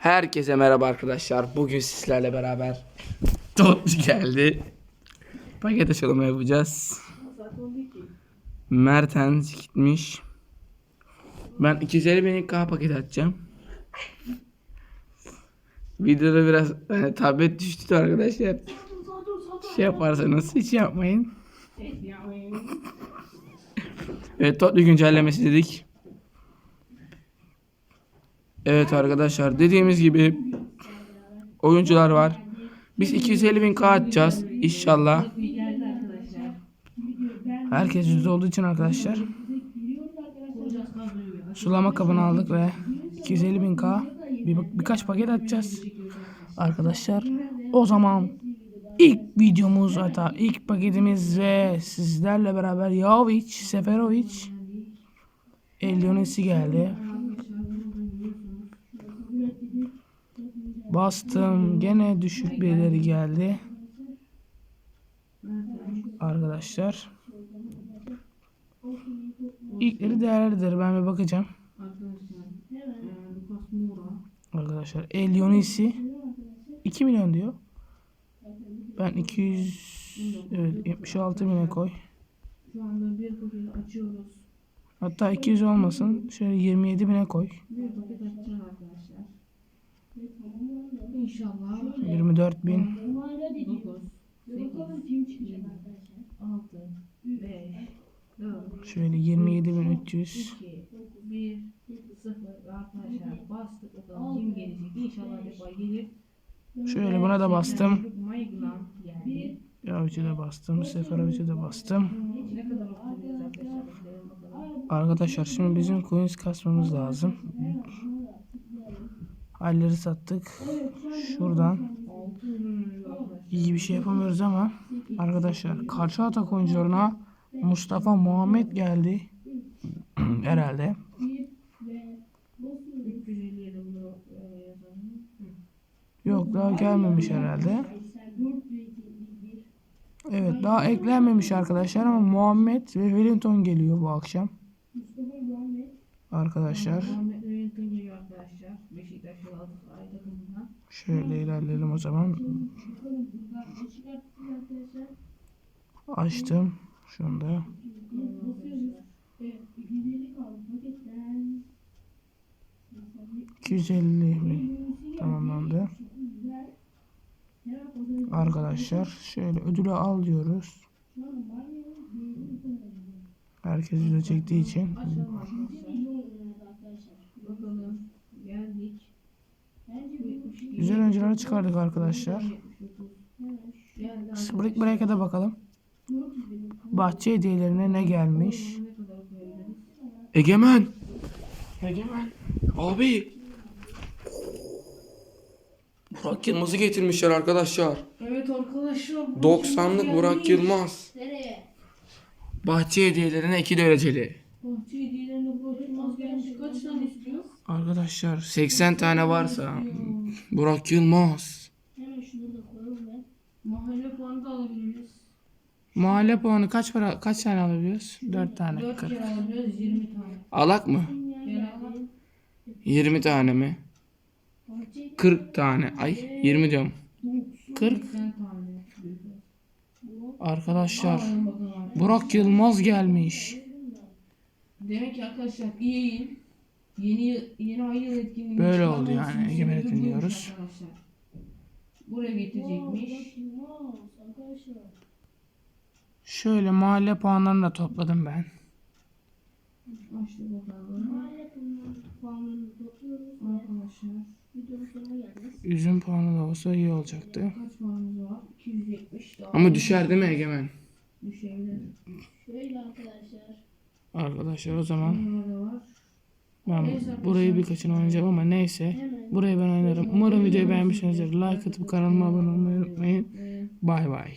Herkese merhaba arkadaşlar. Bugün sizlerle beraber Tot geldi. Paket açılımı yapacağız. Mertens gitmiş. Ben 250 bin K paket açacağım. Videoda biraz e, tablet düştü arkadaşlar. Şey yaparsanız hiç yapmayın. Evet Tottenham güncellemesi dedik. Evet arkadaşlar dediğimiz gibi oyuncular var. Biz 250 bin K atacağız inşallah. Herkes yüzde olduğu için arkadaşlar. Sulama kabını aldık ve 250 bin K bir, birkaç paket atacağız. Arkadaşlar o zaman ilk videomuz hatta ilk paketimiz ve sizlerle beraber Jovic, Seferovic, Elyonesi geldi. Bastım. Gene düşük birileri geldi. Arkadaşlar. İlkleri değerlidir. Ben bir bakacağım. Arkadaşlar. El Yonisi 2 milyon diyor. Ben 200 evet 76 bine koy. Şu anda bir. Hatta 200 olmasın. Şöyle 27 bine koy. Bir paket arkadaşlar. İnşallah 24 bin. 9, 8, 6, 5, 4, Şöyle 27 bin 300. 2, 1, 0 arkadaşlar bastık bakalım kim gelecek. İnşallah defa gelir. Şöyle buna da bastım. Yavic'e de bastım. Seferovic'e de bastım. Arkadaşlar şimdi bizim coins kasmamız lazım. Halleri sattık. Şuradan 6 milyon euro arkadaşlar. iyi bir şey yapamıyoruz ama arkadaşlar karşı atak oyuncularına Mustafa Muhammed geldi. Herhalde. 357 euro yazalım. Yok daha gelmemiş herhalde. Evet daha eklenmemiş arkadaşlar ama Muhammed ve Wellington geliyor bu akşam. Arkadaşlar Muhammed Övüntün geliyor arkadaşlar. Beşiktaş Galatasaray takımından. Şöyle ilerleyelim o zaman. Açtım. Şunda. 250 mi? Tamamlandı. Arkadaşlar şöyle ödülü al diyoruz. Herkes video çektiği için. Açalım arkadaşlar. Bakalım. Geldik. Güzel oyuncuları çıkardık arkadaşlar. Spring Break'e de bakalım. Bahçe hediyelerine ne gelmiş? Egemen. Egemen. Abi. Burak Yılmaz'ı getirmişler arkadaşlar. Evet arkadaşlar. 90'lık Burak Yılmaz. Nereye? Bahçe hediyelerine 2 dereceli. Bahçe hediyelerine Burak Yılmaz gelmiş. Kaç tane istiyor? Arkadaşlar 80 tane varsa Burak Yılmaz. Hemen şunu da koyalım ben. Mahalle puanı da alabiliriz. Mahalle puanı kaç para kaç tane alabiliyoruz? 4 tane. 4 40. kere alabiliriz 20 tane. Alak mı? Gel al. 20 tane mi? 40 tane. Ay 20 diyorum. 40. 80 tane. Arkadaşlar. Burak Yılmaz gelmiş. Demek ki arkadaşlar EA'in yeni yeni ay yıl Böyle oldu yani, Egemen arkadaşlar. Buraya getirecekmiş. Arkadaşlar. Şöyle mahalle puanlarını da topladım ben. Bakalım. Arkadaşlar. Üzüm puanı da olsa iyi olacaktı. kaç puanımız var? 270 daha. Ama düşer değil mi Egemen? Düşebilir. Şöyle arkadaşlar. Arkadaşlar o zaman Bunlar var. Ben burayı birkaçını oynayacağım ama neyse. Burayı ben oynarım. Umarım videoyu beğenmişsinizdir. Like atıp kanalıma abone olmayı unutmayın. Bay bay.